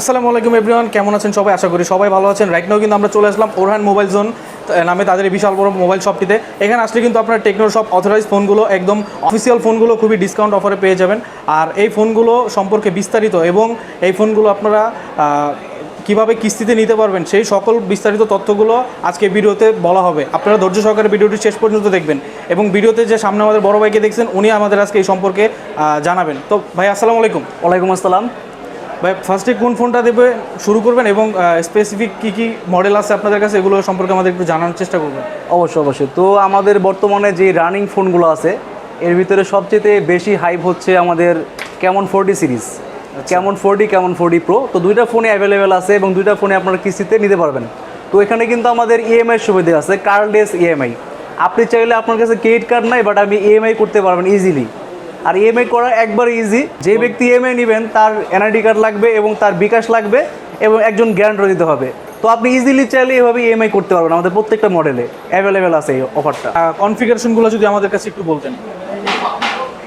আসসালামু আলাইকুম এভরিওয়ান, কেমন আছেন সবাই? আশা করি সবাই ভালো আছেন। রাইট নাও কিন্তু আমরা চলে আসলাম ওরহান মোবাইল জোন নামে তাদের বিশাল বড় মোবাইল শপটিতে। এখানে আসলে কিন্তু আপনার টেকনোর সব অথরাইজ ফোনগুলো একদম অফিসিয়াল ফোনগুলো খুবই ডিসকাউন্ট অফারে পেয়ে যাবেন। আর এই ফোনগুলো সম্পর্কে বিস্তারিত এবং এই ফোনগুলো আপনারা কীভাবে কিস্তিতে নিতে পারবেন, সেই সকল বিস্তারিত তথ্যগুলো আজকে ভিডিওতে বলা হবে। আপনারা ধৈর্য সহকারে ভিডিওটি শেষ পর্যন্ত দেখবেন এবং ভিডিওতে যে সামনে আমাদের বড় ভাইকে দেখছেন, উনি আমাদের আজকে এই সম্পর্কে জানাবেন। তো ভাই, আসসালামু আলাইকুম। ওয়ালাইকুম আসসালাম। ভাই ফার্স্টে কোন ফোনটা দেবে শুরু করবেন এবং স্পেসিফিক কী কী মডেল আছে আপনাদের কাছে এগুলো সম্পর্কে আমাদের একটু জানানোর চেষ্টা করবেন। অবশ্যই অবশ্যই। তো আমাদের বর্তমানে যে রানিং ফোনগুলো আছে এর ভিতরে সবচেয়ে বেশি হাইপ হচ্ছে আমাদের কেমন ফোরডি সিরিজ কেমন ফোরডি কেমন ফোরডি প্রো তো দুইটা ফোনে অ্যাভেলেবেল আছে এবং দুইটা ফোনে আপনারা কিস্তিতে নিতে পারবেন। তো এখানে কিন্তু আমাদের ইএমআই সুবিধা আছে কার্ডলেস ইএমআই আপনি চাইলে আপনার কাছে ক্রেডিট কার্ড নাই বাট আপনি ইএমআই করতে পারবেন ইজিলি আর ইএমআই করা একবার ইজি যে ব্যক্তি ইএমআই নেবেন তার এনআইডি কার্ড লাগবে এবং তার বিকাশ লাগবে এবং একজন গ্যারান্টার দিতে হবে। তো আপনি ইজিলি চাইলে এভাবে ইএমআই করতে পারবেন আমাদের প্রত্যেকটা মডেলে অ্যাভেলেবেল আছে এই অফারটা কনফিগারেশনগুলো যদি আমাদের কাছে একটু বলতেন।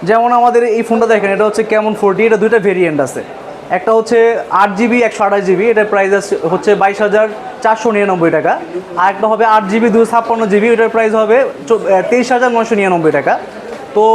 যেমন আমাদের এই ফোনটা দেখেন এটা হচ্ছে কেমন ফোরটি এটা দুইটা ভেরিয়েন্ট আছে। একটা হচ্ছে আট জিবি একশো আঠাশ জিবি এটার প্রাইস হচ্ছে বাইশ হাজার চারশো নিরানব্বই টাকা। আর একটা হবে আট জিবি দুশো ছাপ্পান্ন জিবি এটার প্রাইস হবে তেইশ হাজার নশো নিরানব্বই টাকা। তো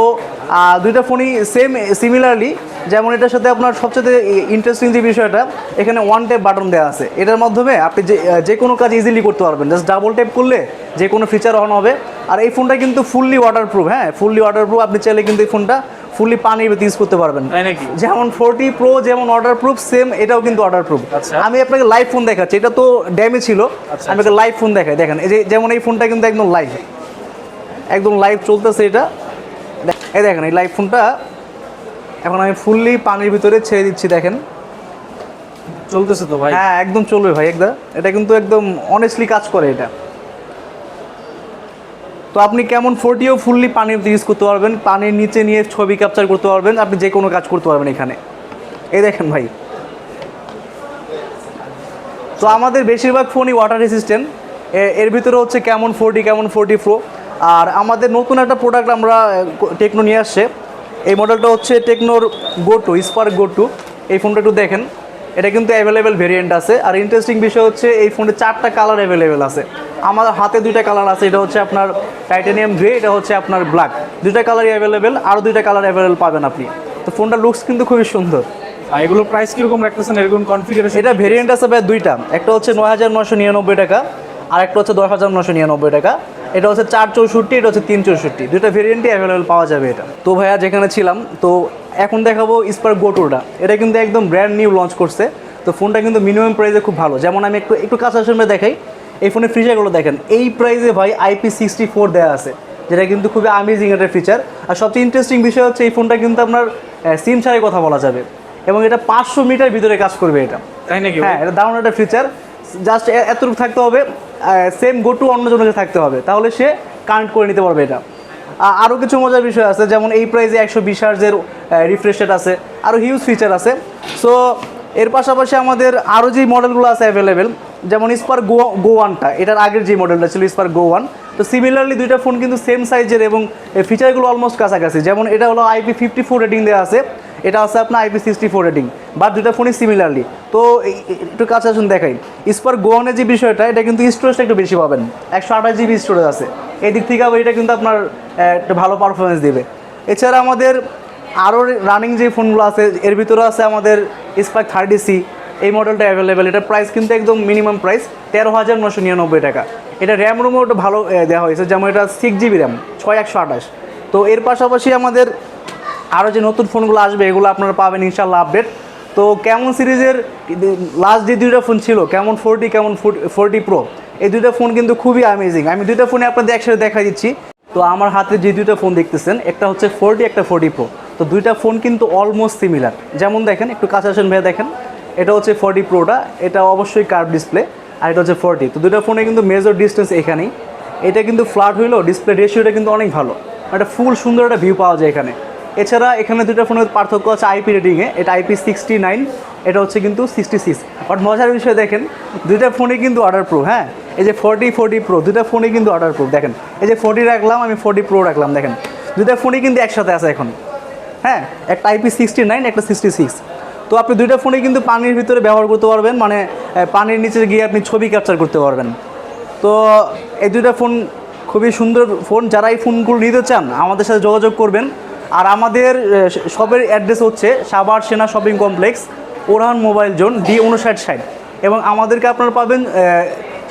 দুইটা ফোনই সেম সিমিলারলি যেমন এটার সাথে আপনার সবচেয়ে ইন্টারেস্টিং যে বিষয়টা এখানে ওয়ান ট্যাপ বাটন দেওয়া আছে। এটার মাধ্যমে আপনি যে যে কোনো কাজ ইজিলি করতে পারবেন। জাস্ট ডাবল ট্যাপ করলে যে কোনো ফিচার অন হবে। আর এই ফোনটা কিন্তু ফুললি ওয়াটারপ্রুফ হ্যাঁ ফুললি ওয়াটারপ্রুফ আপনি চাইলে কিন্তু এই ফোনটা ফুললি পানির ভিতরে ইউজ করতে পারবেন। নাকি? যেমন ফোরটি প্রো যেমন অর্ডার প্রুফ সেম এটাও কিন্তু প্রুফ আচ্ছা। আমি আপনাকে লাইভ ফোন দেখাচ্ছি। এটা তো ড্যামেজ ছিল। আচ্ছা, আমি লাইভ ফোন দেখাই। দেখেন এই যে যেমন এই ফোনটা কিন্তু একদম লাইভ একদম লাইভ চলতেছে এটা। এই দেখেন এই লাইভ ফোনটা এখন আমি ফুললি পানির ভিতরে ছেড়ে দিচ্ছি দেখেন। চলতেছে তো ভাই? হ্যাঁ একদম চলবে ভাই একদম। এটা কিন্তু একদম অনেস্টলি কাজ করে এটা। তো আপনি কেমন ফোরটিও ফুললি পানির ইউজ করতে পারবেন পানির নিচে নিয়ে ছবি ক্যাপচার করতে পারবেন আপনি যে কোনো কাজ করতে পারবেন এখানে। এই দেখেন ভাই। তো আমাদের বেশিরভাগ ফোনই ওয়াটার রেসিস্ট্যান্ট এর ভিতরে হচ্ছে কেমন ফোরটি কেমন ফোরটি প্রো আর আমাদের নতুন একটা প্রোডাক্ট আমরা টেকনো নিয়ে আসছে। এই মডেলটা হচ্ছে টেকনোর go two Spark Go two এই ফোনটা একটু দেখেন। এটা কিন্তু অ্যাভেলেবেল ভেরিয়েন্ট আছে। আর ইন্টারেস্টিং বিষয় হচ্ছে এই ফোনে চারটা কালার অ্যাভেলেবেল আছে। আমার হাতে দুইটা কালার আছে। এটা হচ্ছে আপনার টাইটানিয়াম গ্রে এটা হচ্ছে আপনার ব্ল্যাক দুইটা কালারই অ্যাভেলেবেল আরও দুইটা কালার অ্যাভেলেবেল পাবেন আপনি। তো ফোনটা লুকস কিন্তু খুবই সুন্দর। আর এগুলো প্রাইস কীরকম রাখতেছেন? এরকম কনফিগারেশন এটা ভেরিয়েন্ট আছে ভাই দুইটা। একটা হচ্ছে নয় হাজার নশো নিরানব্বই টাকা আর একটা হচ্ছে দশ হাজার নশো নিরানব্বই টাকা। এটা হচ্ছে চার চৌষট্টি এটা হচ্ছে তিন চৌষট্টি। দুইটা ভেরিয়েন্টই অ্যাভেলেবেল পাওয়া যাবে এটা। তো ভাইয়া যেখানে ছিলাম তো এখন দেখাবো স্পার্ক গোটোটা এটা কিন্তু একদম ব্র্যান্ড নিউ লঞ্চ করছে। তো ফোনটা কিন্তু মিনিমাম প্রাইসে খুব ভালো। যেমন আমি একটু একটু কাছে আসলে দেখাই। এই ফোনের ফিচারগুলো দেখেন। এই প্রাইসে ভাই আইপি সিক্সটি ফোর দেওয়া আছে যেটা কিন্তু খুবই আমেজিং একটা ফিচার আর সবচেয়ে ইন্টারেস্টিং বিষয় হচ্ছে এই ফোনটা কিন্তু আপনার সিম ছাড়াই কথা বলা যাবে। এবং এটা পাঁচশো মিটার ভিতরে কাজ করবে এটা। তাই নাকি হ্যাঁ এটা দারুণ একটা ফিচার জাস্ট এতটুকু থাকতে হবে। সেম গো টু অন্য জনকে থাকতে হবে। তাহলে সে কানেক্ট করে নিতে পারবে এটা। আরও কিছু মজার বিষয় আছে, যেমন এই প্রাইসে একশো বিশ হার্জের রিফ্রেশ রেট আছে আরও হিউজ ফিচার আছে। সো এর পাশাপাশি আমাদের আরও যে মডেলগুলো আছে অ্যাভেলেবেল যেমন স্পার গো গো ওয়ানটা এটার আগের যে মডেলটা ছিল স্পার গো ওয়ান তো সিমিলারলি দুইটা ফোন কিন্তু সেম সাইজের এবং ফিচারগুলো অলমোস্ট কাছাকাছি। যেমন এটা হলো আইপি ফিফটি ফোর রেটিং দেওয়া আছে এটা আছে আপনার আইপি সিক্সটি ফোর রেটিং বা দুটা ফোনই সিমিলারলি তো একটু কাছে আসুন, দেখাই। স্পার গোয়ানের যে বিষয়টা, এটা কিন্তু স্টোরেজটা একটু বেশি পাবেন। একশো আঠাশ জিবি স্টোরেজ আছে। এই দিক থেকে আবার এটা কিন্তু আপনার একটা ভালো পারফরমেন্স দেবে। এছাড়া আমাদের আরও রানিং যে ফোনগুলো আছে, এর ভিতরে আছে আমাদের স্পার্ক থার্টি সি এই মডেলটা অ্যাভেলেবেল এটার প্রাইস কিন্তু একদম মিনিমাম প্রাইস তেরো হাজার নশো নিরানব্বই টাকা। এটা র্যাম রুমও একটু ভালো দেওয়া হয়েছে। যেমন এটা সিক্স জিবি র্যাম ছয় একশো আঠাশ। তো এর পাশাপাশি আমাদের আরও যে নতুন ফোনগুলো আসবে, এগুলো আপনারা পাবেন ইনশাল্লাহ আপডেট তো কেমন সিরিজের লাস্ট যে দুইটা ফোন ছিল, কেমন ফোরটি কেমন ফোরটি প্রো এই দুইটা ফোন কিন্তু খুবই অ্যামেজিং আমি দুইটা ফোনে আপনাদের একসাথে দেখা দিচ্ছি। তো আমার হাতে যে দুইটা ফোন দেখতেছেন, একটা হচ্ছে ফোরটি একটা ফোরটি প্রো তো দুইটা ফোন কিন্তু অলমোস্ট সিমিলার যেমন দেখেন, একটু কাছে আসেন ভাইয়া, দেখেন। এটা হচ্ছে ফোরটি প্রোটা এটা অবশ্যই কার্ভ ডিসপ্লে আর এটা হচ্ছে ফোরটি তো দুইটা ফোনে কিন্তু মেজর ডিস্টেন্স এখানেই। এটা কিন্তু ফ্ল্যাট হইল ডিসপ্লে রেশিওটা কিন্তু অনেক ভালো। একটা ফুল সুন্দর একটা ভিউ পাওয়া যায় এখানে। এছাড়া এখানে দুটো ফোনের পার্থক্য আছে আইপি রেটিংয়ে এটা আইপি সিক্সটি নাইন এটা হচ্ছে কিন্তু সিক্সটি সিক্স বাট মজার বিষয় দেখেন, দুইটা ফোনই কিন্তু অর্ডার প্রো হ্যাঁ? এই যে ফোরটি ফোরটি প্রো দুইটা ফোনই কিন্তু অর্ডার প্রো দেখেন। এই যে ফোরটি রাখলাম, আমি ফোরটি প্রো রাখলাম, দেখেন। দুইটা ফোনই কিন্তু একসাথে আছে এখন হ্যাঁ? একটা আইপি সিক্সটি নাইন একটা সিক্সটি সিক্স তো আপনি দুইটা ফোনে কিন্তু পানির ভিতরে ব্যবহার করতে পারবেন মানে পানির নিচে গিয়ে আপনি ছবি ক্যাপচার করতে পারবেন। তো এই দুইটা ফোন খুবই সুন্দর ফোন, যারা এই ফোনগুলো নিতে চান, আমাদের সাথে যোগাযোগ করবেন। আর আমাদের সবের অ্যাড্রেস হচ্ছে Savar Sena shopping complex Orhan mobile zone D উনষাট সাইড এবং আমাদেরকে আপনারা পাবেন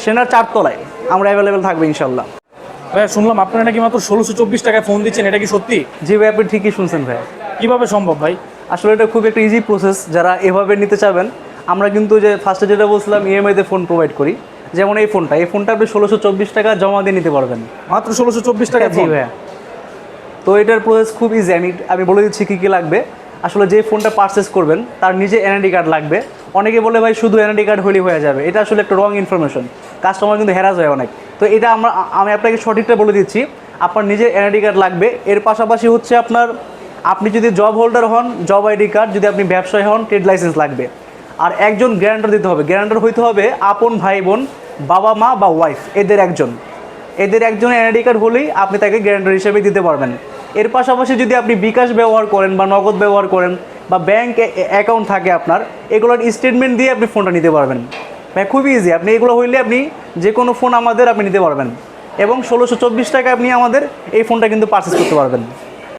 সেনার চারতলায়। আমরা অ্যাভেলেবেল থাকব ইনশাল্লাহ ভাইয়া শুনলাম আপনারা নাকি মাত্র ষোলোশো চব্বিশ টাকায় ফোন দিচ্ছেন এটা কি সত্যি? জি ভাই আপনি ঠিকই শুনছেন ভাই। কীভাবে সম্ভব ভাই? আসলে এটা খুব একটা ইজি প্রসেস যারা এভাবে নিতে চাবেন আমরা কিন্তু যে ফার্স্টে যেটা বলছিলাম ইএমআইতে ফোন প্রোভাইড করি। যেমন এই ফোনটা এই ফোনটা আপনি ষোলোশো চব্বিশ টাকা জমা দিয়ে নিতে পারবেন। মাত্র ষোলোশো চব্বিশ টাকায় জি ভাইয়া। তো এটার প্রসেস খুব ইজি আমি আমি বলে দিচ্ছি কী কী লাগবে। আসলে যে ফোনটা পারচেস করবেন, তার নিজে এনআইডি কার্ড লাগবে। অনেকে বলে, ভাই, শুধু এনআইডি কার্ড হলেই হয়ে যাবে। এটা আসলে একটা রং ইনফরমেশন কাস্টমার কিন্তু হেরাজ হয় অনেক। তো এটা আমরা, আমি আপনাকে সঠিকটা বলে দিচ্ছি। আপনার নিজের এনআইডি কার্ড লাগবে। এর পাশাপাশি হচ্ছে আপনার, আপনি যদি জব হোল্ডার হন জব আইডি কার্ড যদি আপনি ব্যবসায়ী হন ট্রেড লাইসেন্স লাগবে। আর একজন গ্যারান্টার দিতে হবে। গ্যারান্টার হইতে হবে আপন ভাই বোন বাবা মা বা ওয়াইফ এদের একজন। এদের একজন এনআইডি কার্ড হলেই আপনি তাকে গ্যারান্টার হিসেবে দিতে পারবেন। এর পাশাপাশি যদি আপনি বিকাশ ব্যবহার করেন বা নগদ ব্যবহার করেন বা ব্যাংক অ্যাকাউন্ট থাকে আপনার, এগুলোর স্টেটমেন্ট দিয়ে আপনি ফোনটা নিতে পারবেন। ভাই, খুবই ইজি আপনি এগুলো হইলে আপনি যে কোনো ফোন আমাদের আপনি নিতে পারবেন। এবং ষোলোশো চব্বিশ টাকা আপনি আমাদের এই ফোনটা কিন্তু পারচেস করতে পারবেন।